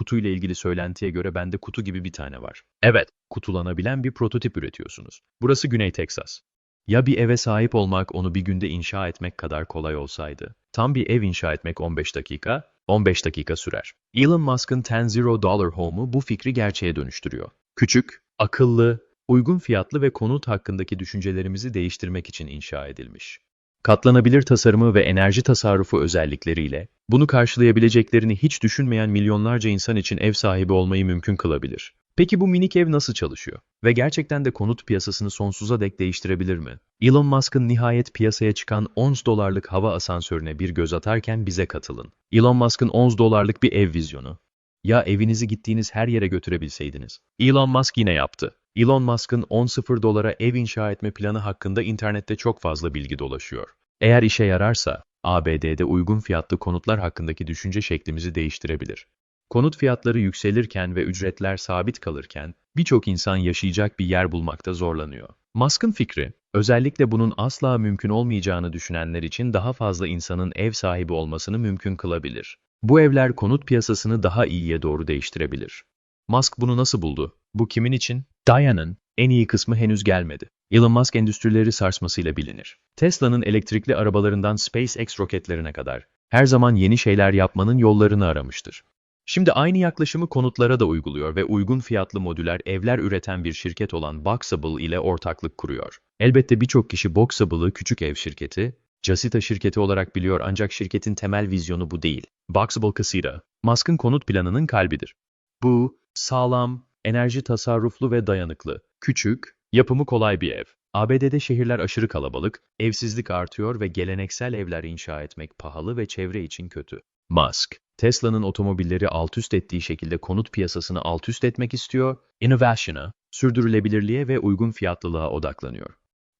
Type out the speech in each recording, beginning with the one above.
kutuyla ilgili söylentiye göre bende kutu gibi bir tane var. Evet, kutulanabilen bir prototip üretiyorsunuz. Burası Güney Teksas. Ya bir eve sahip olmak onu bir günde inşa etmek kadar kolay olsaydı? Tam bir ev inşa etmek 15 dakika, 15 dakika sürer. Elon Musk'ın 10 Zero Dollar Home'u bu fikri gerçeğe dönüştürüyor. Küçük, akıllı, uygun fiyatlı ve konut hakkındaki düşüncelerimizi değiştirmek için inşa edilmiş. Katlanabilir tasarımı ve enerji tasarrufu özellikleriyle, bunu karşılayabileceklerini hiç düşünmeyen milyonlarca insan için ev sahibi olmayı mümkün kılabilir. Peki bu minik ev nasıl çalışıyor? Ve gerçekten de konut piyasasını sonsuza dek değiştirebilir mi? Elon Musk'ın nihayet piyasaya çıkan 10 dolarlık hava asansörüne bir göz atarken bize katılın. Elon Musk'ın 10 dolarlık bir ev vizyonu. Ya evinizi gittiğiniz her yere götürebilseydiniz? Elon Musk yine yaptı. Elon Musk'ın 10-0 dolara ev inşa etme planı hakkında internette çok fazla bilgi dolaşıyor. Eğer işe yararsa, ABD'de uygun fiyatlı konutlar hakkındaki düşünce şeklimizi değiştirebilir. Konut fiyatları yükselirken ve ücretler sabit kalırken, birçok insan yaşayacak bir yer bulmakta zorlanıyor. Musk'ın fikri, özellikle bunun asla mümkün olmayacağını düşünenler için daha fazla insanın ev sahibi olmasını mümkün kılabilir. Bu evler konut piyasasını daha iyiye doğru değiştirebilir. Musk bunu nasıl buldu? Bu kimin için? Diana'nın en iyi kısmı henüz gelmedi. Elon Musk endüstrileri sarsmasıyla bilinir. Tesla'nın elektrikli arabalarından SpaceX roketlerine kadar her zaman yeni şeyler yapmanın yollarını aramıştır. Şimdi aynı yaklaşımı konutlara da uyguluyor ve uygun fiyatlı modüler evler üreten bir şirket olan Boxable ile ortaklık kuruyor. Elbette birçok kişi Boxable'ı küçük ev şirketi, Casita şirketi olarak biliyor ancak şirketin temel vizyonu bu değil. Boxable Casita, Musk'ın konut planının kalbidir. Bu, sağlam, enerji tasarruflu ve dayanıklı, küçük, yapımı kolay bir ev. ABD'de şehirler aşırı kalabalık, evsizlik artıyor ve geleneksel evler inşa etmek pahalı ve çevre için kötü. Musk, Tesla'nın otomobilleri alt üst ettiği şekilde konut piyasasını alt üst etmek istiyor, innovation'a, sürdürülebilirliğe ve uygun fiyatlılığa odaklanıyor.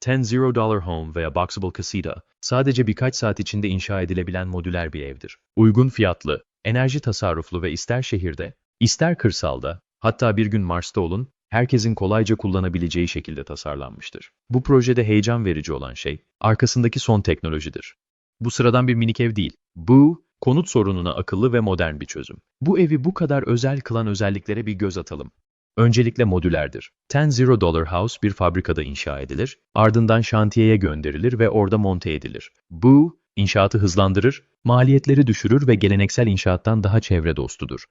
10 Zero Dollar Home veya Boxable Casita, sadece birkaç saat içinde inşa edilebilen modüler bir evdir. Uygun fiyatlı, enerji tasarruflu ve ister şehirde, ister kırsalda, hatta bir gün Mars'ta olun, herkesin kolayca kullanabileceği şekilde tasarlanmıştır. Bu projede heyecan verici olan şey, arkasındaki son teknolojidir. Bu sıradan bir minik ev değil. Bu, konut sorununa akıllı ve modern bir çözüm. Bu evi bu kadar özel kılan özelliklere bir göz atalım. Öncelikle modülerdir. 10 Zero Dollar House bir fabrikada inşa edilir, ardından şantiyeye gönderilir ve orada monte edilir. Bu, inşaatı hızlandırır, maliyetleri düşürür ve geleneksel inşaattan daha çevre dostudur.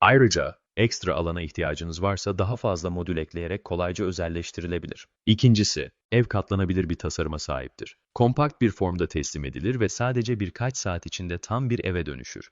Ayrıca, ekstra alana ihtiyacınız varsa daha fazla modül ekleyerek kolayca özelleştirilebilir. İkincisi, ev katlanabilir bir tasarıma sahiptir. Kompakt bir formda teslim edilir ve sadece birkaç saat içinde tam bir eve dönüşür.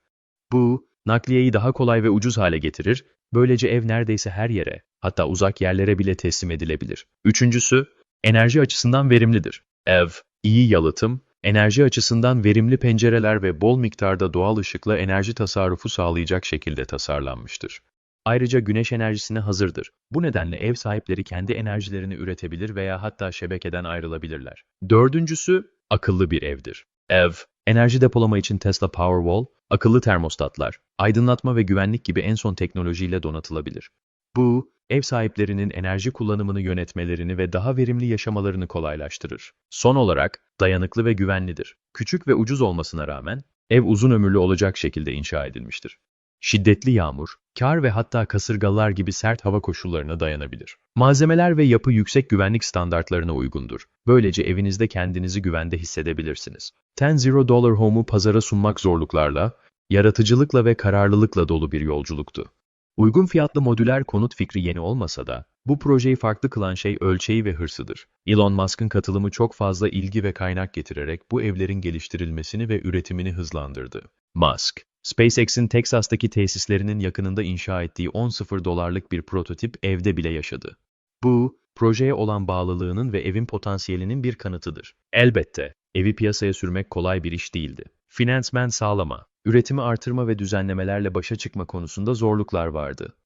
Bu, nakliyeyi daha kolay ve ucuz hale getirir, böylece ev neredeyse her yere, hatta uzak yerlere bile teslim edilebilir. Üçüncüsü, enerji açısından verimlidir. Ev, iyi yalıtım, enerji açısından verimli pencereler ve bol miktarda doğal ışıkla enerji tasarrufu sağlayacak şekilde tasarlanmıştır. Ayrıca güneş enerjisine hazırdır. Bu nedenle ev sahipleri kendi enerjilerini üretebilir veya hatta şebekeden ayrılabilirler. Dördüncüsü, akıllı bir evdir. Ev, enerji depolama için Tesla Powerwall, akıllı termostatlar, aydınlatma ve güvenlik gibi en son teknolojiyle donatılabilir. Bu, ev sahiplerinin enerji kullanımını yönetmelerini ve daha verimli yaşamalarını kolaylaştırır. Son olarak, dayanıklı ve güvenlidir. Küçük ve ucuz olmasına rağmen, ev uzun ömürlü olacak şekilde inşa edilmiştir. Şiddetli yağmur, kar ve hatta kasırgalar gibi sert hava koşullarına dayanabilir. Malzemeler ve yapı yüksek güvenlik standartlarına uygundur. Böylece evinizde kendinizi güvende hissedebilirsiniz. 10 Zero Dollar Home'u pazara sunmak zorluklarla, yaratıcılıkla ve kararlılıkla dolu bir yolculuktu. Uygun fiyatlı modüler konut fikri yeni olmasa da, bu projeyi farklı kılan şey ölçeği ve hırsıdır. Elon Musk'ın katılımı çok fazla ilgi ve kaynak getirerek bu evlerin geliştirilmesini ve üretimini hızlandırdı. Musk, SpaceX'in Teksas'taki tesislerinin yakınında inşa ettiği 10.0 dolarlık bir prototip evde bile yaşadı. Bu, projeye olan bağlılığının ve evin potansiyelinin bir kanıtıdır. Elbette, evi piyasaya sürmek kolay bir iş değildi. Finansman sağlama, üretimi artırma ve düzenlemelerle başa çıkma konusunda zorluklar vardı.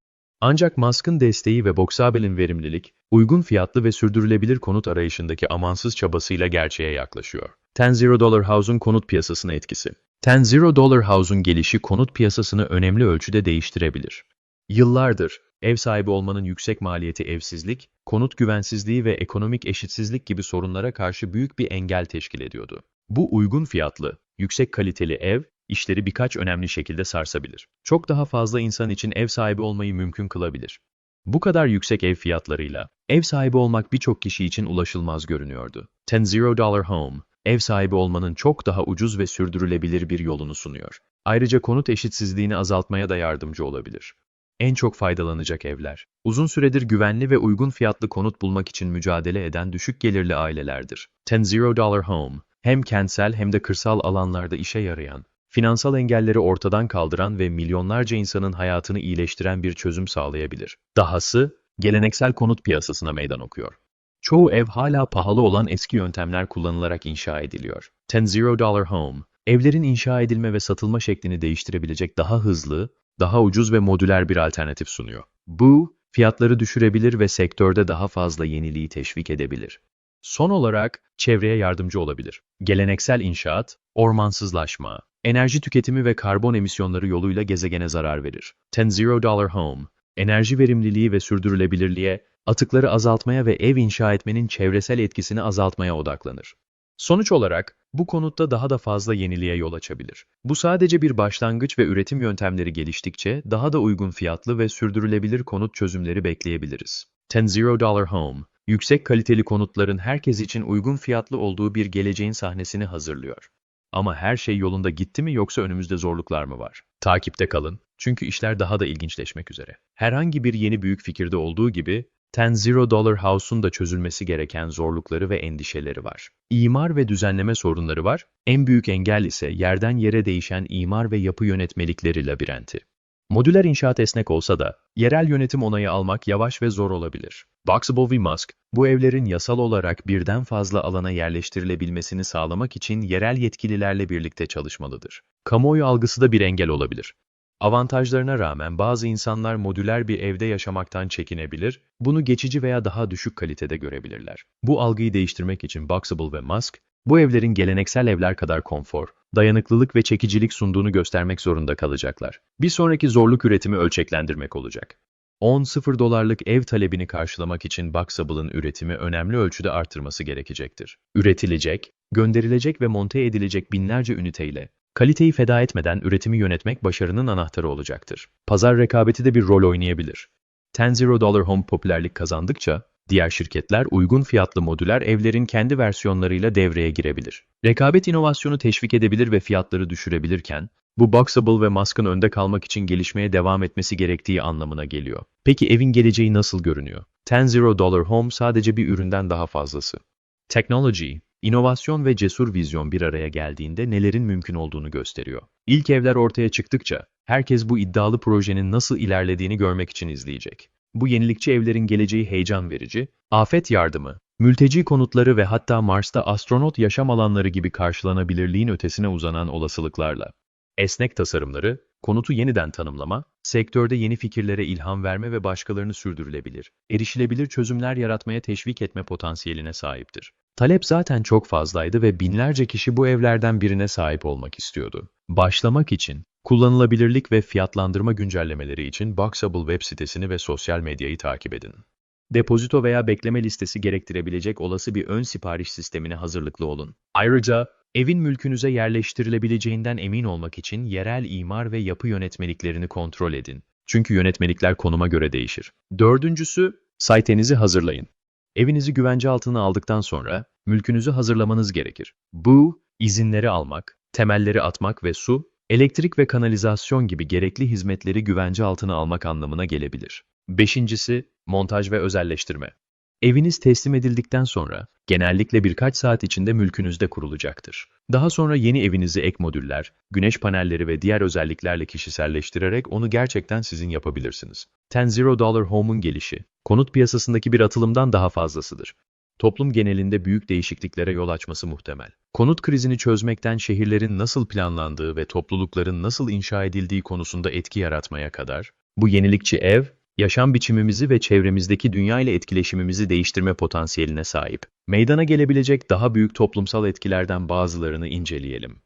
Ancak Musk'ın desteği ve Boxable'in verimlilik, uygun fiyatlı ve sürdürülebilir konut arayışındaki amansız çabasıyla gerçeğe yaklaşıyor. 10 Zero Dollar House'un konut piyasasına etkisi 10 Zero Dollar House'un gelişi konut piyasasını önemli ölçüde değiştirebilir. Yıllardır, ev sahibi olmanın yüksek maliyeti evsizlik, konut güvensizliği ve ekonomik eşitsizlik gibi sorunlara karşı büyük bir engel teşkil ediyordu. Bu uygun fiyatlı, yüksek kaliteli ev, işleri birkaç önemli şekilde sarsabilir. Çok daha fazla insan için ev sahibi olmayı mümkün kılabilir. Bu kadar yüksek ev fiyatlarıyla ev sahibi olmak birçok kişi için ulaşılmaz görünüyordu. 10 Zero Dollar Home, ev sahibi olmanın çok daha ucuz ve sürdürülebilir bir yolunu sunuyor. Ayrıca konut eşitsizliğini azaltmaya da yardımcı olabilir. En çok faydalanacak evler, uzun süredir güvenli ve uygun fiyatlı konut bulmak için mücadele eden düşük gelirli ailelerdir. 10 Zero Dollar Home, hem kentsel hem de kırsal alanlarda işe yarayan, finansal engelleri ortadan kaldıran ve milyonlarca insanın hayatını iyileştiren bir çözüm sağlayabilir. Dahası, geleneksel konut piyasasına meydan okuyor. Çoğu ev hala pahalı olan eski yöntemler kullanılarak inşa ediliyor. 10 Zero Dollar Home, evlerin inşa edilme ve satılma şeklini değiştirebilecek daha hızlı, daha ucuz ve modüler bir alternatif sunuyor. Bu, fiyatları düşürebilir ve sektörde daha fazla yeniliği teşvik edebilir. Son olarak, çevreye yardımcı olabilir. Geleneksel inşaat, ormansızlaşma, enerji tüketimi ve karbon emisyonları yoluyla gezegene zarar verir. 10 Zero Dollar Home, enerji verimliliği ve sürdürülebilirliğe, atıkları azaltmaya ve ev inşa etmenin çevresel etkisini azaltmaya odaklanır. Sonuç olarak, bu konutta daha da fazla yeniliğe yol açabilir. Bu sadece bir başlangıç ve üretim yöntemleri geliştikçe daha da uygun fiyatlı ve sürdürülebilir konut çözümleri bekleyebiliriz. 10 Zero Dollar Home, yüksek kaliteli konutların herkes için uygun fiyatlı olduğu bir geleceğin sahnesini hazırlıyor. Ama her şey yolunda gitti mi yoksa önümüzde zorluklar mı var? Takipte kalın, çünkü işler daha da ilginçleşmek üzere. Herhangi bir yeni büyük fikirde olduğu gibi, 10 Zero Dollar House'un da çözülmesi gereken zorlukları ve endişeleri var. İmar ve düzenleme sorunları var, en büyük engel ise yerden yere değişen imar ve yapı yönetmelikleri labirenti. Modüler inşaat esnek olsa da, yerel yönetim onayı almak yavaş ve zor olabilir. Boxable v. Musk, bu evlerin yasal olarak birden fazla alana yerleştirilebilmesini sağlamak için yerel yetkililerle birlikte çalışmalıdır. Kamuoyu algısı da bir engel olabilir. Avantajlarına rağmen bazı insanlar modüler bir evde yaşamaktan çekinebilir, bunu geçici veya daha düşük kalitede görebilirler. Bu algıyı değiştirmek için Boxable ve Musk, bu evlerin geleneksel evler kadar konfor, dayanıklılık ve çekicilik sunduğunu göstermek zorunda kalacaklar. Bir sonraki zorluk üretimi ölçeklendirmek olacak. 10-0 dolarlık ev talebini karşılamak için Boxable'ın üretimi önemli ölçüde artırması gerekecektir. Üretilecek, gönderilecek ve monte edilecek binlerce üniteyle, kaliteyi feda etmeden üretimi yönetmek başarının anahtarı olacaktır. Pazar rekabeti de bir rol oynayabilir. 10 Zero Dollar Home popülerlik kazandıkça, diğer şirketler uygun fiyatlı modüler evlerin kendi versiyonlarıyla devreye girebilir. Rekabet inovasyonu teşvik edebilir ve fiyatları düşürebilirken, bu Boxable ve Musk'ın önde kalmak için gelişmeye devam etmesi gerektiği anlamına geliyor. Peki evin geleceği nasıl görünüyor? 10 Zero Dollar Home sadece bir üründen daha fazlası. Technology, inovasyon ve cesur vizyon bir araya geldiğinde nelerin mümkün olduğunu gösteriyor. İlk evler ortaya çıktıkça, herkes bu iddialı projenin nasıl ilerlediğini görmek için izleyecek. Bu yenilikçi evlerin geleceği heyecan verici, afet yardımı, mülteci konutları ve hatta Mars'ta astronot yaşam alanları gibi karşılanabilirliğin ötesine uzanan olasılıklarla. Esnek tasarımları, konutu yeniden tanımlama, sektörde yeni fikirlere ilham verme ve başkalarını sürdürülebilir, erişilebilir çözümler yaratmaya teşvik etme potansiyeline sahiptir. Talep zaten çok fazlaydı ve binlerce kişi bu evlerden birine sahip olmak istiyordu. Başlamak için, kullanılabilirlik ve fiyatlandırma güncellemeleri için Boxable web sitesini ve sosyal medyayı takip edin. Depozito veya bekleme listesi gerektirebilecek olası bir ön sipariş sistemine hazırlıklı olun. Ayrıca, evin mülkünüze yerleştirilebileceğinden emin olmak için yerel imar ve yapı yönetmeliklerini kontrol edin. Çünkü yönetmelikler konuma göre değişir. Dördüncüsü, sitenizi hazırlayın. Evinizi güvence altına aldıktan sonra mülkünüzü hazırlamanız gerekir. Bu, izinleri almak, temelleri atmak ve su, elektrik ve kanalizasyon gibi gerekli hizmetleri güvence altına almak anlamına gelebilir. Beşincisi, montaj ve özelleştirme. Eviniz teslim edildikten sonra genellikle birkaç saat içinde mülkünüzde kurulacaktır. Daha sonra yeni evinizi ek modüller, güneş panelleri ve diğer özelliklerle kişiselleştirerek onu gerçekten sizin yapabilirsiniz. 10 Zero Dollar Home'un gelişi, konut piyasasındaki bir atılımdan daha fazlasıdır. Toplum genelinde büyük değişikliklere yol açması muhtemel. Konut krizini çözmekten şehirlerin nasıl planlandığı ve toplulukların nasıl inşa edildiği konusunda etki yaratmaya kadar, bu yenilikçi ev, yaşam biçimimizi ve çevremizdeki dünya ile etkileşimimizi değiştirme potansiyeline sahip. Meydana gelebilecek daha büyük toplumsal etkilerden bazılarını inceleyelim.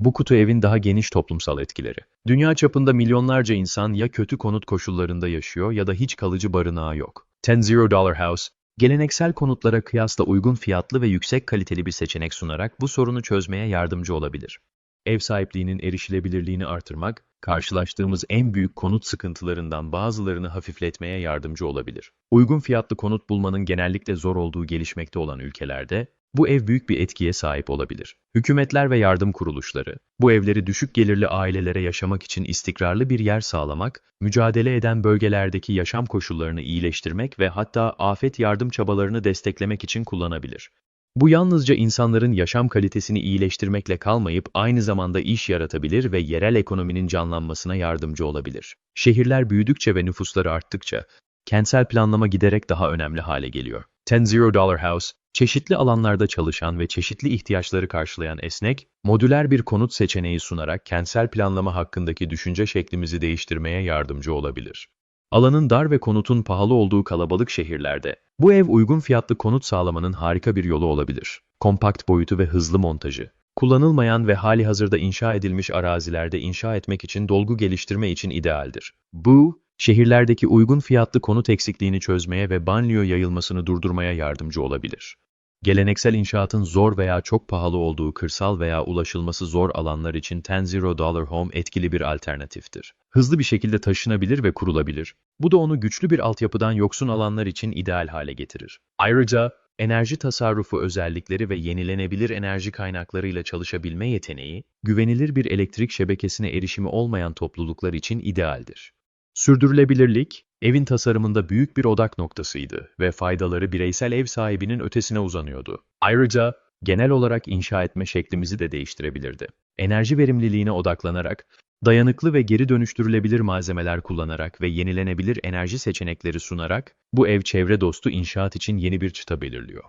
Bu kutu evin daha geniş toplumsal etkileri. Dünya çapında milyonlarca insan ya kötü konut koşullarında yaşıyor ya da hiç kalıcı barınağı yok. 10 Zero Dollar House, geleneksel konutlara kıyasla uygun fiyatlı ve yüksek kaliteli bir seçenek sunarak bu sorunu çözmeye yardımcı olabilir. Ev sahipliğinin erişilebilirliğini artırmak, karşılaştığımız en büyük konut sıkıntılarından bazılarını hafifletmeye yardımcı olabilir. Uygun fiyatlı konut bulmanın genellikle zor olduğu gelişmekte olan ülkelerde, bu ev büyük bir etkiye sahip olabilir. Hükümetler ve yardım kuruluşları, bu evleri düşük gelirli ailelere yaşamak için istikrarlı bir yer sağlamak, mücadele eden bölgelerdeki yaşam koşullarını iyileştirmek ve hatta afet yardım çabalarını desteklemek için kullanabilir. Bu yalnızca insanların yaşam kalitesini iyileştirmekle kalmayıp aynı zamanda iş yaratabilir ve yerel ekonominin canlanmasına yardımcı olabilir. Şehirler büyüdükçe ve nüfusları arttıkça, kentsel planlama giderek daha önemli hale geliyor. 10 Zero Dollar House, çeşitli alanlarda çalışan ve çeşitli ihtiyaçları karşılayan esnek, modüler bir konut seçeneği sunarak kentsel planlama hakkındaki düşünce şeklimizi değiştirmeye yardımcı olabilir. Alanın dar ve konutun pahalı olduğu kalabalık şehirlerde, bu ev uygun fiyatlı konut sağlamanın harika bir yolu olabilir. Kompakt boyutu ve hızlı montajı. Kullanılmayan ve hali hazırda inşa edilmiş arazilerde inşa etmek için dolgu geliştirme için idealdir. Bu, şehirlerdeki uygun fiyatlı konut eksikliğini çözmeye ve banliyö yayılmasını durdurmaya yardımcı olabilir. Geleneksel inşaatın zor veya çok pahalı olduğu kırsal veya ulaşılması zor alanlar için 10 Zero Dollar Home etkili bir alternatiftir. Hızlı bir şekilde taşınabilir ve kurulabilir. Bu da onu güçlü bir altyapıdan yoksun alanlar için ideal hale getirir. Ayrıca enerji tasarrufu özellikleri ve yenilenebilir enerji kaynaklarıyla çalışabilme yeteneği, güvenilir bir elektrik şebekesine erişimi olmayan topluluklar için idealdir. Sürdürülebilirlik, evin tasarımında büyük bir odak noktasıydı ve faydaları bireysel ev sahibinin ötesine uzanıyordu. Ayrıca genel olarak inşa etme şeklimizi de değiştirebilirdi. Enerji verimliliğine odaklanarak, dayanıklı ve geri dönüştürülebilir malzemeler kullanarak ve yenilenebilir enerji seçenekleri sunarak, bu ev çevre dostu inşaat için yeni bir çıta belirliyor.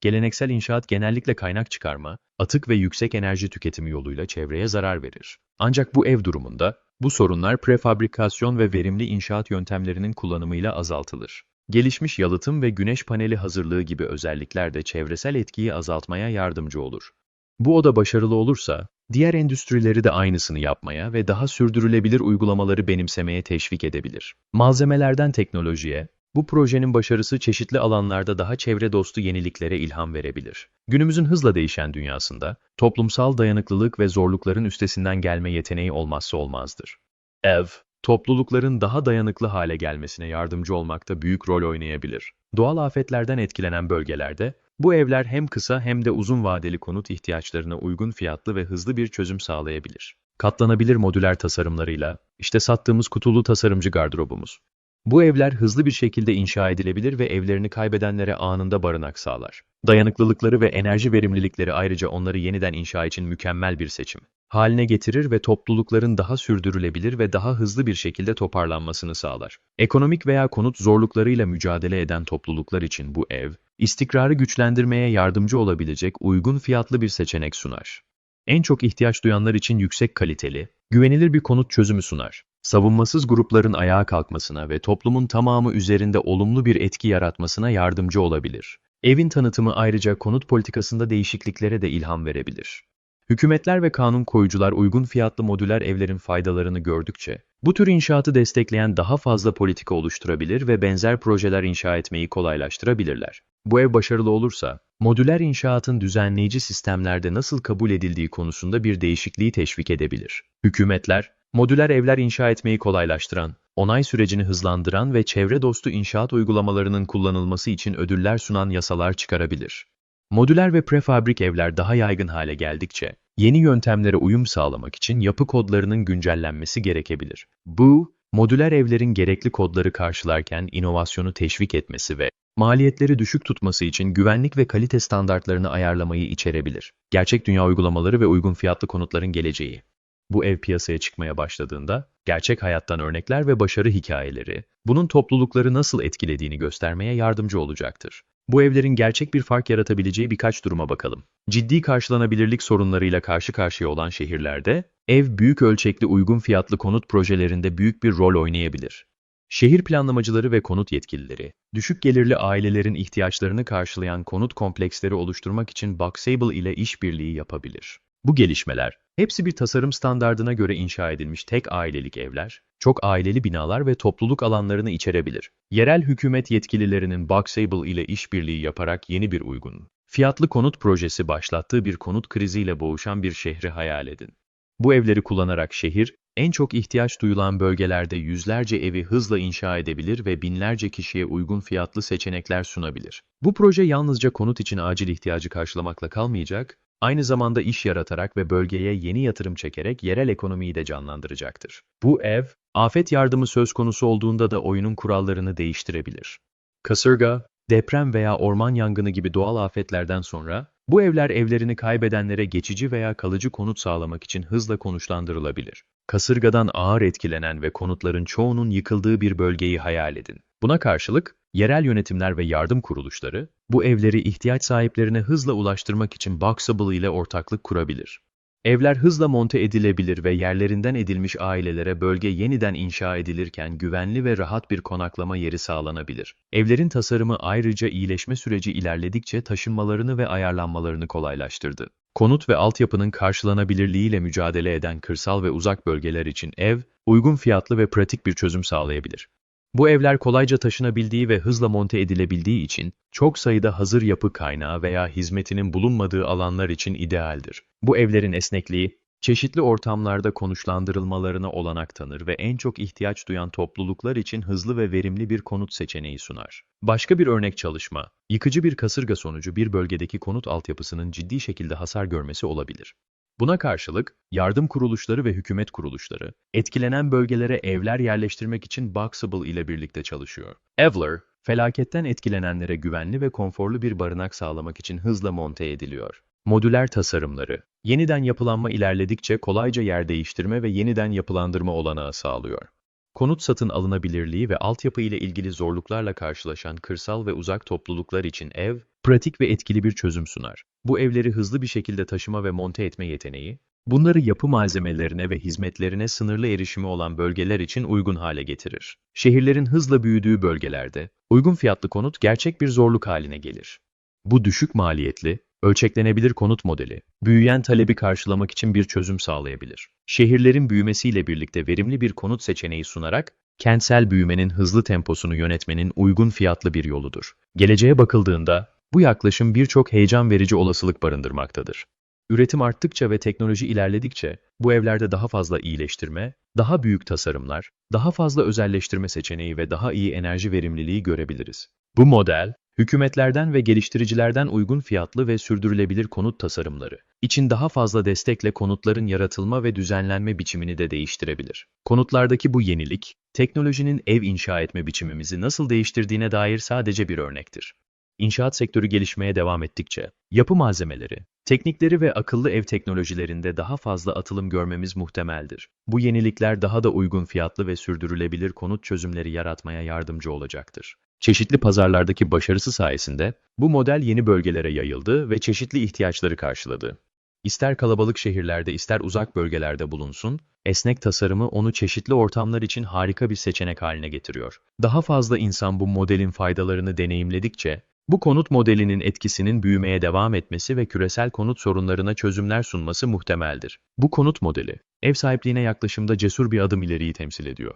Geleneksel inşaat genellikle kaynak çıkarma, atık ve yüksek enerji tüketimi yoluyla çevreye zarar verir. Ancak bu ev durumunda, bu sorunlar prefabrikasyon ve verimli inşaat yöntemlerinin kullanımıyla azaltılır. Gelişmiş yalıtım ve güneş paneli hazırlığı gibi özellikler de çevresel etkiyi azaltmaya yardımcı olur. Bu oda başarılı olursa, diğer endüstrileri de aynısını yapmaya ve daha sürdürülebilir uygulamaları benimsemeye teşvik edebilir. Malzemelerden teknolojiye, bu projenin başarısı çeşitli alanlarda daha çevre dostu yeniliklere ilham verebilir. Günümüzün hızla değişen dünyasında, toplumsal dayanıklılık ve zorlukların üstesinden gelme yeteneği olmazsa olmazdır. Ev, toplulukların daha dayanıklı hale gelmesine yardımcı olmakta büyük rol oynayabilir. Doğal afetlerden etkilenen bölgelerde, bu evler hem kısa hem de uzun vadeli konut ihtiyaçlarına uygun fiyatlı ve hızlı bir çözüm sağlayabilir. Katlanabilir modüler tasarımlarıyla, işte sattığımız kutulu tasarımcı gardırobumuz. Bu evler hızlı bir şekilde inşa edilebilir ve evlerini kaybedenlere anında barınak sağlar. Dayanıklılıkları ve enerji verimlilikleri ayrıca onları yeniden inşa için mükemmel bir seçim haline getirir ve toplulukların daha sürdürülebilir ve daha hızlı bir şekilde toparlanmasını sağlar. Ekonomik veya konut zorluklarıyla mücadele eden topluluklar için bu ev, istikrarı güçlendirmeye yardımcı olabilecek uygun fiyatlı bir seçenek sunar. En çok ihtiyaç duyanlar için yüksek kaliteli, güvenilir bir konut çözümü sunar savunmasız grupların ayağa kalkmasına ve toplumun tamamı üzerinde olumlu bir etki yaratmasına yardımcı olabilir. Evin tanıtımı ayrıca konut politikasında değişikliklere de ilham verebilir. Hükümetler ve kanun koyucular uygun fiyatlı modüler evlerin faydalarını gördükçe, bu tür inşaatı destekleyen daha fazla politika oluşturabilir ve benzer projeler inşa etmeyi kolaylaştırabilirler. Bu ev başarılı olursa, modüler inşaatın düzenleyici sistemlerde nasıl kabul edildiği konusunda bir değişikliği teşvik edebilir. Hükümetler, modüler evler inşa etmeyi kolaylaştıran, onay sürecini hızlandıran ve çevre dostu inşaat uygulamalarının kullanılması için ödüller sunan yasalar çıkarabilir. Modüler ve prefabrik evler daha yaygın hale geldikçe, yeni yöntemlere uyum sağlamak için yapı kodlarının güncellenmesi gerekebilir. Bu, modüler evlerin gerekli kodları karşılarken inovasyonu teşvik etmesi ve maliyetleri düşük tutması için güvenlik ve kalite standartlarını ayarlamayı içerebilir. Gerçek dünya uygulamaları ve uygun fiyatlı konutların geleceği. Bu ev piyasaya çıkmaya başladığında, gerçek hayattan örnekler ve başarı hikayeleri, bunun toplulukları nasıl etkilediğini göstermeye yardımcı olacaktır. Bu evlerin gerçek bir fark yaratabileceği birkaç duruma bakalım. Ciddi karşılanabilirlik sorunlarıyla karşı karşıya olan şehirlerde, ev büyük ölçekli uygun fiyatlı konut projelerinde büyük bir rol oynayabilir. Şehir planlamacıları ve konut yetkilileri, düşük gelirli ailelerin ihtiyaçlarını karşılayan konut kompleksleri oluşturmak için Boxable ile işbirliği yapabilir. Bu gelişmeler, hepsi bir tasarım standardına göre inşa edilmiş tek ailelik evler, çok aileli binalar ve topluluk alanlarını içerebilir. Yerel hükümet yetkililerinin Boxable ile işbirliği yaparak yeni bir uygun, fiyatlı konut projesi başlattığı bir konut kriziyle boğuşan bir şehri hayal edin. Bu evleri kullanarak şehir, en çok ihtiyaç duyulan bölgelerde yüzlerce evi hızla inşa edebilir ve binlerce kişiye uygun fiyatlı seçenekler sunabilir. Bu proje yalnızca konut için acil ihtiyacı karşılamakla kalmayacak, aynı zamanda iş yaratarak ve bölgeye yeni yatırım çekerek yerel ekonomiyi de canlandıracaktır. Bu ev, afet yardımı söz konusu olduğunda da oyunun kurallarını değiştirebilir. Kasırga, deprem veya orman yangını gibi doğal afetlerden sonra, bu evler evlerini kaybedenlere geçici veya kalıcı konut sağlamak için hızla konuşlandırılabilir. Kasırgadan ağır etkilenen ve konutların çoğunun yıkıldığı bir bölgeyi hayal edin. Buna karşılık, yerel yönetimler ve yardım kuruluşları, bu evleri ihtiyaç sahiplerine hızla ulaştırmak için Boxable ile ortaklık kurabilir. Evler hızla monte edilebilir ve yerlerinden edilmiş ailelere bölge yeniden inşa edilirken güvenli ve rahat bir konaklama yeri sağlanabilir. Evlerin tasarımı ayrıca iyileşme süreci ilerledikçe taşınmalarını ve ayarlanmalarını kolaylaştırdı. Konut ve altyapının karşılanabilirliğiyle mücadele eden kırsal ve uzak bölgeler için ev, uygun fiyatlı ve pratik bir çözüm sağlayabilir. Bu evler kolayca taşınabildiği ve hızla monte edilebildiği için çok sayıda hazır yapı kaynağı veya hizmetinin bulunmadığı alanlar için idealdir. Bu evlerin esnekliği, çeşitli ortamlarda konuşlandırılmalarına olanak tanır ve en çok ihtiyaç duyan topluluklar için hızlı ve verimli bir konut seçeneği sunar. Başka bir örnek çalışma, yıkıcı bir kasırga sonucu bir bölgedeki konut altyapısının ciddi şekilde hasar görmesi olabilir. Buna karşılık, yardım kuruluşları ve hükümet kuruluşları, etkilenen bölgelere evler yerleştirmek için Boxable ile birlikte çalışıyor. Evler, felaketten etkilenenlere güvenli ve konforlu bir barınak sağlamak için hızla monte ediliyor. Modüler tasarımları, yeniden yapılanma ilerledikçe kolayca yer değiştirme ve yeniden yapılandırma olanağı sağlıyor. Konut satın alınabilirliği ve altyapı ile ilgili zorluklarla karşılaşan kırsal ve uzak topluluklar için ev, pratik ve etkili bir çözüm sunar. Bu evleri hızlı bir şekilde taşıma ve monte etme yeteneği, bunları yapı malzemelerine ve hizmetlerine sınırlı erişimi olan bölgeler için uygun hale getirir. Şehirlerin hızla büyüdüğü bölgelerde, uygun fiyatlı konut gerçek bir zorluk haline gelir. Bu düşük maliyetli, ölçeklenebilir konut modeli, büyüyen talebi karşılamak için bir çözüm sağlayabilir. Şehirlerin büyümesiyle birlikte verimli bir konut seçeneği sunarak, kentsel büyümenin hızlı temposunu yönetmenin uygun fiyatlı bir yoludur. Geleceğe bakıldığında, bu yaklaşım birçok heyecan verici olasılık barındırmaktadır. Üretim arttıkça ve teknoloji ilerledikçe bu evlerde daha fazla iyileştirme, daha büyük tasarımlar, daha fazla özelleştirme seçeneği ve daha iyi enerji verimliliği görebiliriz. Bu model, hükümetlerden ve geliştiricilerden uygun fiyatlı ve sürdürülebilir konut tasarımları için daha fazla destekle konutların yaratılma ve düzenlenme biçimini de değiştirebilir. Konutlardaki bu yenilik, teknolojinin ev inşa etme biçimimizi nasıl değiştirdiğine dair sadece bir örnektir. İnşaat sektörü gelişmeye devam ettikçe, yapı malzemeleri, teknikleri ve akıllı ev teknolojilerinde daha fazla atılım görmemiz muhtemeldir. Bu yenilikler daha da uygun fiyatlı ve sürdürülebilir konut çözümleri yaratmaya yardımcı olacaktır. Çeşitli pazarlardaki başarısı sayesinde bu model yeni bölgelere yayıldı ve çeşitli ihtiyaçları karşıladı. İster kalabalık şehirlerde ister uzak bölgelerde bulunsun, esnek tasarımı onu çeşitli ortamlar için harika bir seçenek haline getiriyor. Daha fazla insan bu modelin faydalarını deneyimledikçe, bu konut modelinin etkisinin büyümeye devam etmesi ve küresel konut sorunlarına çözümler sunması muhtemeldir. Bu konut modeli, ev sahipliğine yaklaşımda cesur bir adım ileriyi temsil ediyor.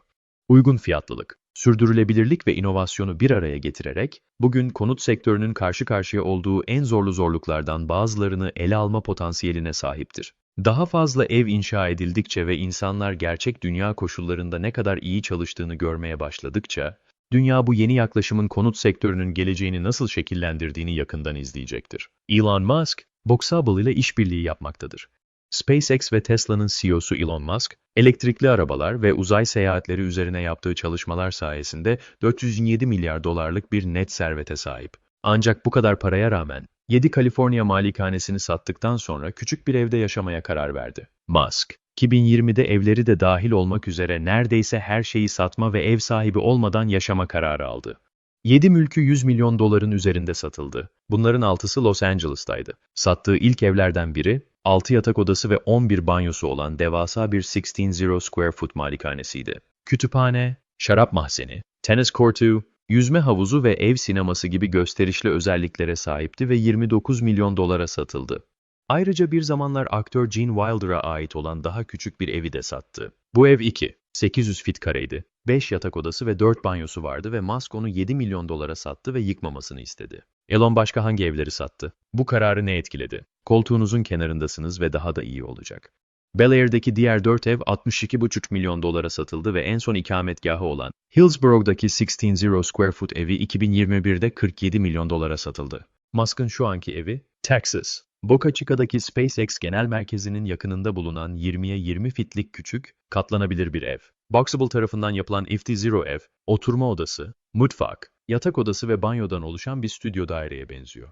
Uygun fiyatlılık, sürdürülebilirlik ve inovasyonu bir araya getirerek, bugün konut sektörünün karşı karşıya olduğu en zorlu zorluklardan bazılarını ele alma potansiyeline sahiptir. Daha fazla ev inşa edildikçe ve insanlar gerçek dünya koşullarında ne kadar iyi çalıştığını görmeye başladıkça, dünya bu yeni yaklaşımın konut sektörünün geleceğini nasıl şekillendirdiğini yakından izleyecektir. Elon Musk, Boxable ile işbirliği yapmaktadır. SpaceX ve Tesla'nın CEO'su Elon Musk, elektrikli arabalar ve uzay seyahatleri üzerine yaptığı çalışmalar sayesinde 427 milyar dolarlık bir net servete sahip. Ancak bu kadar paraya rağmen 7 Kaliforniya malikanesini sattıktan sonra küçük bir evde yaşamaya karar verdi. Musk, 2020'de evleri de dahil olmak üzere neredeyse her şeyi satma ve ev sahibi olmadan yaşama kararı aldı. 7 mülkü 100 milyon doların üzerinde satıldı. Bunların 6'sı Los Angeles'taydı. Sattığı ilk evlerden biri, 6 yatak odası ve 11 banyosu olan devasa bir 16 square foot malikanesiydi. Kütüphane, şarap mahzeni, tenis kortu, yüzme havuzu ve ev sineması gibi gösterişli özelliklere sahipti ve 29 milyon dolara satıldı. Ayrıca bir zamanlar aktör Gene Wilder'a ait olan daha küçük bir evi de sattı. Bu ev 2, 800 fit kareydi. 5 yatak odası ve 4 banyosu vardı ve Musk onu 7 milyon dolara sattı ve yıkmamasını istedi. Elon başka hangi evleri sattı? Bu kararı ne etkiledi? Koltuğunuzun kenarındasınız ve daha da iyi olacak. Bel Air'deki diğer 4 ev 62,5 milyon dolara satıldı ve en son ikametgahı olan Hillsborough'daki 16 Square Foot evi 2021'de 47 milyon dolara satıldı. Musk'ın şu anki evi, Texas. Boca Chica'daki SpaceX genel merkezinin yakınında bulunan 20'ye 20 fitlik küçük, katlanabilir bir ev. Boxable tarafından yapılan Ifty Zero ev, oturma odası, mutfak, yatak odası ve banyodan oluşan bir stüdyo daireye benziyor.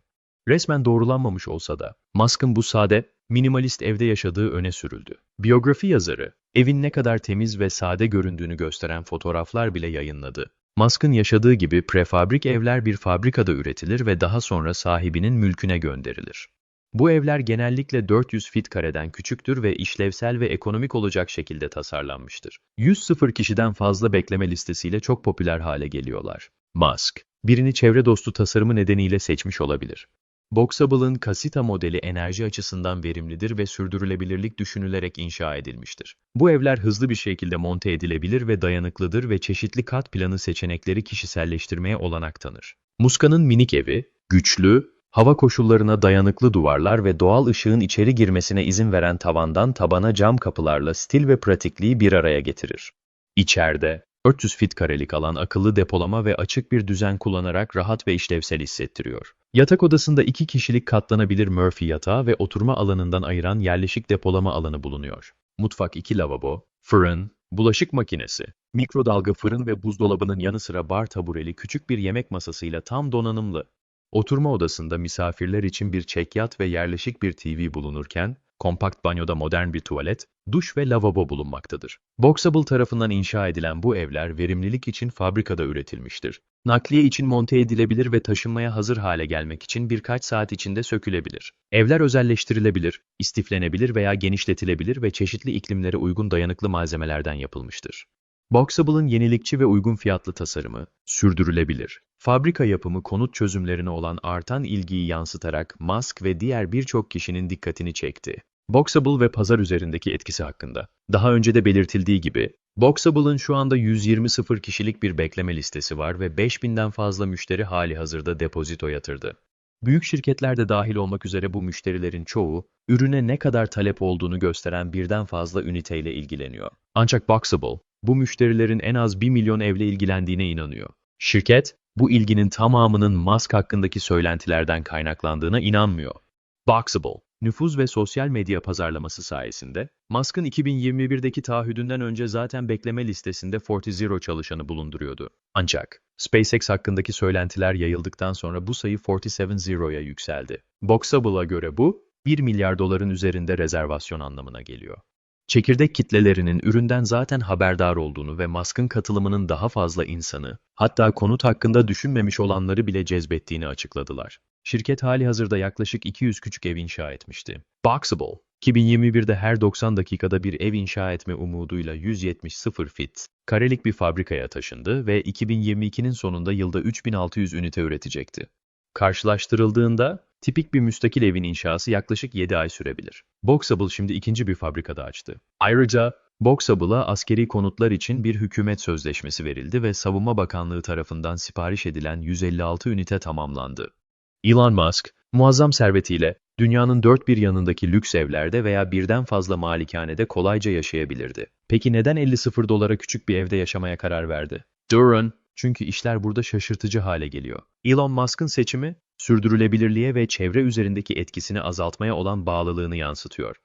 Resmen doğrulanmamış olsa da, Musk'ın bu sade, minimalist evde yaşadığı öne sürüldü. Biyografi yazarı, evin ne kadar temiz ve sade göründüğünü gösteren fotoğraflar bile yayınladı. Musk'ın yaşadığı gibi prefabrik evler bir fabrikada üretilir ve daha sonra sahibinin mülküne gönderilir. Bu evler genellikle 400 fit kareden küçüktür ve işlevsel ve ekonomik olacak şekilde tasarlanmıştır. 100 kişiden fazla bekleme listesiyle çok popüler hale geliyorlar. Musk, birini çevre dostu tasarımı nedeniyle seçmiş olabilir. Boxable'ın Casita modeli enerji açısından verimlidir ve sürdürülebilirlik düşünülerek inşa edilmiştir. Bu evler hızlı bir şekilde monte edilebilir ve dayanıklıdır ve çeşitli kat planı seçenekleri kişiselleştirmeye olanak tanır. Muska'nın minik evi, güçlü, hava koşullarına dayanıklı duvarlar ve doğal ışığın içeri girmesine izin veren tavandan tabana cam kapılarla stil ve pratikliği bir araya getirir. İçeride, 400 fit karelik alan akıllı depolama ve açık bir düzen kullanarak rahat ve işlevsel hissettiriyor. Yatak odasında iki kişilik katlanabilir Murphy yatağı ve oturma alanından ayıran yerleşik depolama alanı bulunuyor. Mutfak iki lavabo, fırın, bulaşık makinesi, mikrodalga fırın ve buzdolabının yanı sıra bar tabureli küçük bir yemek masasıyla tam donanımlı. Oturma odasında misafirler için bir çekyat ve yerleşik bir TV bulunurken, kompakt banyoda modern bir tuvalet, duş ve lavabo bulunmaktadır. Boxable tarafından inşa edilen bu evler verimlilik için fabrikada üretilmiştir. Nakliye için monte edilebilir ve taşınmaya hazır hale gelmek için birkaç saat içinde sökülebilir. Evler özelleştirilebilir, istiflenebilir veya genişletilebilir ve çeşitli iklimlere uygun dayanıklı malzemelerden yapılmıştır. Boxable'ın yenilikçi ve uygun fiyatlı tasarımı, sürdürülebilir. Fabrika yapımı konut çözümlerine olan artan ilgiyi yansıtarak Musk ve diğer birçok kişinin dikkatini çekti. Boxable ve pazar üzerindeki etkisi hakkında. Daha önce de belirtildiği gibi, Boxable'ın şu anda 120 sıfır kişilik bir bekleme listesi var ve 5000'den fazla müşteri hali hazırda depozito yatırdı. Büyük şirketler de dahil olmak üzere bu müşterilerin çoğu, ürüne ne kadar talep olduğunu gösteren birden fazla üniteyle ilgileniyor. Ancak Boxable, bu müşterilerin en az 1 milyon evle ilgilendiğine inanıyor. Şirket, bu ilginin tamamının Musk hakkındaki söylentilerden kaynaklandığına inanmıyor. Boxable, nüfuz ve sosyal medya pazarlaması sayesinde, Musk'ın 2021'deki taahhüdünden önce zaten bekleme listesinde Forty Zero çalışanı bulunduruyordu. Ancak, SpaceX hakkındaki söylentiler yayıldıktan sonra bu sayı 47 Zero'ya yükseldi. Boxable'a göre bu, 1 milyar doların üzerinde rezervasyon anlamına geliyor. Çekirdek kitlelerinin üründen zaten haberdar olduğunu ve Musk'ın katılımının daha fazla insanı, hatta konut hakkında düşünmemiş olanları bile cezbettiğini açıkladılar. Şirket hali hazırda yaklaşık 200 küçük ev inşa etmişti. Boxable, 2021'de her 90 dakikada bir ev inşa etme umuduyla 170 0 fit, karelik bir fabrikaya taşındı ve 2022'nin sonunda yılda 3600 ünite üretecekti. Karşılaştırıldığında, tipik bir müstakil evin inşası yaklaşık 7 ay sürebilir. Boxable şimdi ikinci bir fabrikada açtı. Ayrıca, Boxable'a askeri konutlar için bir hükümet sözleşmesi verildi ve Savunma Bakanlığı tarafından sipariş edilen 156 ünite tamamlandı. Elon Musk, muazzam servetiyle dünyanın dört bir yanındaki lüks evlerde veya birden fazla malikanede kolayca yaşayabilirdi. Peki neden 50 dolara küçük bir evde yaşamaya karar verdi? Duran, çünkü işler burada şaşırtıcı hale geliyor. Elon Musk'ın seçimi, sürdürülebilirliğe ve çevre üzerindeki etkisini azaltmaya olan bağlılığını yansıtıyor.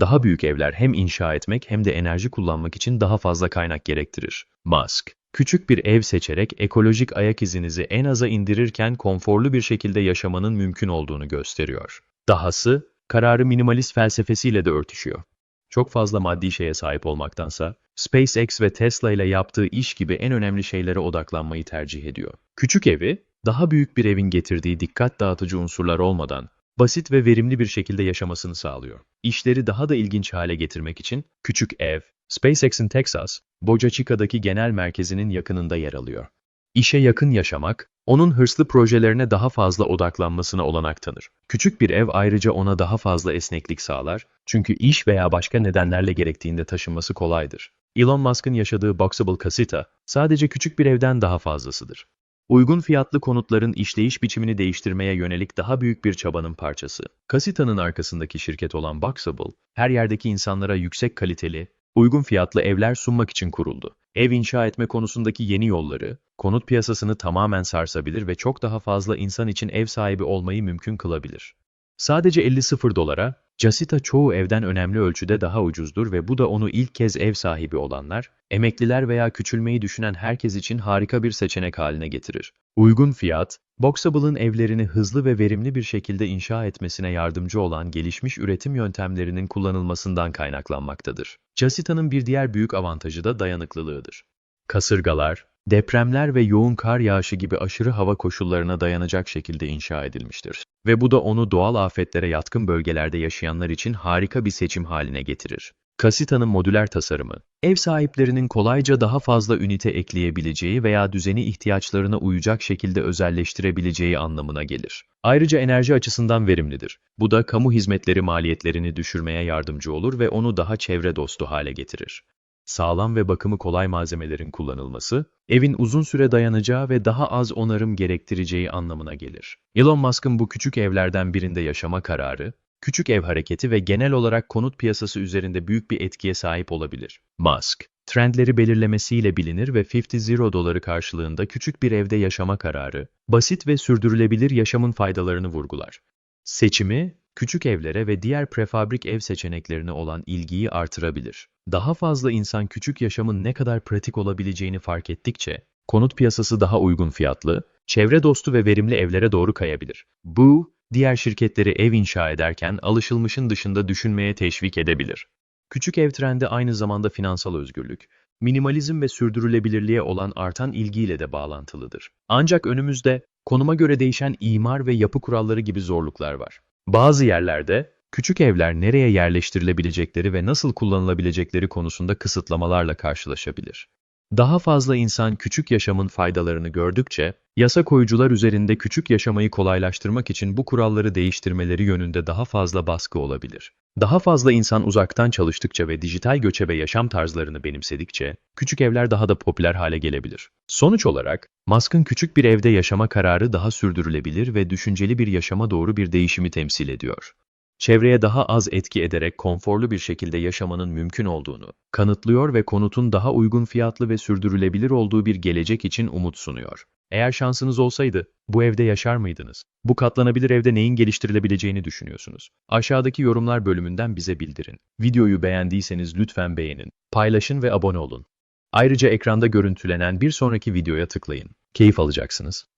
Daha büyük evler hem inşa etmek hem de enerji kullanmak için daha fazla kaynak gerektirir. Musk, küçük bir ev seçerek ekolojik ayak izinizi en aza indirirken konforlu bir şekilde yaşamanın mümkün olduğunu gösteriyor. Dahası, kararı minimalist felsefesiyle de örtüşüyor. Çok fazla maddi şeye sahip olmaktansa, SpaceX ve Tesla ile yaptığı iş gibi en önemli şeylere odaklanmayı tercih ediyor. Küçük evi, daha büyük bir evin getirdiği dikkat dağıtıcı unsurlar olmadan, basit ve verimli bir şekilde yaşamasını sağlıyor. İşleri daha da ilginç hale getirmek için küçük ev, SpaceX'in Texas, Boca Chica'daki genel merkezinin yakınında yer alıyor. İşe yakın yaşamak, onun hırslı projelerine daha fazla odaklanmasına olanak tanır. Küçük bir ev ayrıca ona daha fazla esneklik sağlar, çünkü iş veya başka nedenlerle gerektiğinde taşınması kolaydır. Elon Musk'ın yaşadığı Boxable Casita, sadece küçük bir evden daha fazlasıdır. Uygun fiyatlı konutların işleyiş biçimini değiştirmeye yönelik daha büyük bir çabanın parçası. Casita'nın arkasındaki şirket olan Boxable, her yerdeki insanlara yüksek kaliteli, uygun fiyatlı evler sunmak için kuruldu. Ev inşa etme konusundaki yeni yolları, konut piyasasını tamamen sarsabilir ve çok daha fazla insan için ev sahibi olmayı mümkün kılabilir. Sadece 50 dolara, Casita çoğu evden önemli ölçüde daha ucuzdur ve bu da onu ilk kez ev sahibi olanlar, emekliler veya küçülmeyi düşünen herkes için harika bir seçenek haline getirir. Uygun fiyat, Boxable'ın evlerini hızlı ve verimli bir şekilde inşa etmesine yardımcı olan gelişmiş üretim yöntemlerinin kullanılmasından kaynaklanmaktadır. Casita'nın bir diğer büyük avantajı da dayanıklılığıdır. Kasırgalar, depremler ve yoğun kar yağışı gibi aşırı hava koşullarına dayanacak şekilde inşa edilmiştir. Ve bu da onu doğal afetlere yatkın bölgelerde yaşayanlar için harika bir seçim haline getirir. Casita'nın modüler tasarımı, ev sahiplerinin kolayca daha fazla ünite ekleyebileceği veya düzeni ihtiyaçlarına uyacak şekilde özelleştirebileceği anlamına gelir. Ayrıca enerji açısından verimlidir. Bu da kamu hizmetleri maliyetlerini düşürmeye yardımcı olur ve onu daha çevre dostu hale getirir. Sağlam ve bakımı kolay malzemelerin kullanılması, evin uzun süre dayanacağı ve daha az onarım gerektireceği anlamına gelir. Elon Musk'ın bu küçük evlerden birinde yaşama kararı, küçük ev hareketi ve genel olarak konut piyasası üzerinde büyük bir etkiye sahip olabilir. Musk, trendleri belirlemesiyle bilinir ve 50 doları karşılığında küçük bir evde yaşama kararı, basit ve sürdürülebilir yaşamın faydalarını vurgular. Seçimi, küçük evlere ve diğer prefabrik ev seçeneklerine olan ilgiyi artırabilir. Daha fazla insan küçük yaşamın ne kadar pratik olabileceğini fark ettikçe, konut piyasası daha uygun fiyatlı, çevre dostu ve verimli evlere doğru kayabilir. Bu, diğer şirketleri ev inşa ederken alışılmışın dışında düşünmeye teşvik edebilir. Küçük ev trendi aynı zamanda finansal özgürlük, minimalizm ve sürdürülebilirliğe olan artan ilgiyle de bağlantılıdır. Ancak önümüzde konuma göre değişen imar ve yapı kuralları gibi zorluklar var. Bazı yerlerde küçük evler nereye yerleştirilebilecekleri ve nasıl kullanılabilecekleri konusunda kısıtlamalarla karşılaşabilir. Daha fazla insan küçük yaşamın faydalarını gördükçe, yasa koyucular üzerinde küçük yaşamayı kolaylaştırmak için bu kuralları değiştirmeleri yönünde daha fazla baskı olabilir. Daha fazla insan uzaktan çalıştıkça ve dijital göçebe yaşam tarzlarını benimsedikçe, küçük evler daha da popüler hale gelebilir. Sonuç olarak, Musk'ın küçük bir evde yaşama kararı daha sürdürülebilir ve düşünceli bir yaşama doğru bir değişimi temsil ediyor çevreye daha az etki ederek konforlu bir şekilde yaşamanın mümkün olduğunu kanıtlıyor ve konutun daha uygun fiyatlı ve sürdürülebilir olduğu bir gelecek için umut sunuyor. Eğer şansınız olsaydı, bu evde yaşar mıydınız? Bu katlanabilir evde neyin geliştirilebileceğini düşünüyorsunuz? Aşağıdaki yorumlar bölümünden bize bildirin. Videoyu beğendiyseniz lütfen beğenin, paylaşın ve abone olun. Ayrıca ekranda görüntülenen bir sonraki videoya tıklayın. Keyif alacaksınız.